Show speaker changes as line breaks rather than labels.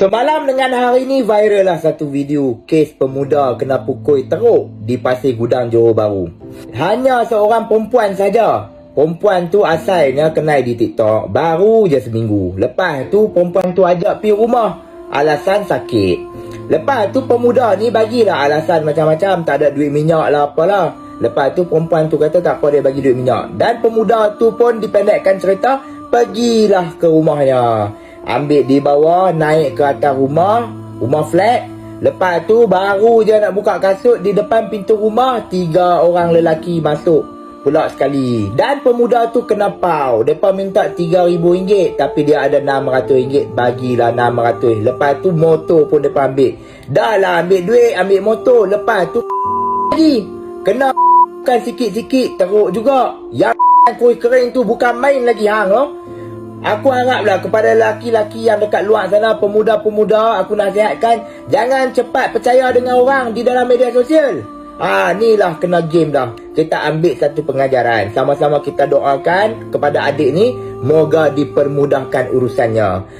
Semalam dengan hari ni viral lah satu video kes pemuda kena pukul teruk di Pasir Gudang Johor Bahru. Hanya seorang perempuan saja. Perempuan tu asalnya kenal di TikTok baru je seminggu. Lepas tu perempuan tu ajak pergi rumah alasan sakit. Lepas tu pemuda ni bagilah alasan macam-macam tak ada duit minyak lah apalah. Lepas tu perempuan tu kata tak apa dia bagi duit minyak. Dan pemuda tu pun dipendekkan cerita pergilah ke rumahnya. Ambil di bawah, naik ke atas rumah, rumah flat. Lepas tu baru je nak buka kasut di depan pintu rumah, tiga orang lelaki masuk pula sekali. Dan pemuda tu kena pau. Depa minta RM3,000 tapi dia ada RM600. Bagilah RM600. Lepas tu motor pun depa ambil. Dah lah ambil duit, ambil motor. Lepas tu lagi. Kena kan sikit-sikit teruk juga. Yang kuih kering tu bukan main lagi hang oh. Aku haraplah kepada laki-laki yang dekat luar sana, pemuda-pemuda, aku nasihatkan, jangan cepat percaya dengan orang di dalam media sosial. Ah, ni lah kena game dah. Kita ambil satu pengajaran. Sama-sama kita doakan kepada adik ni, moga dipermudahkan urusannya.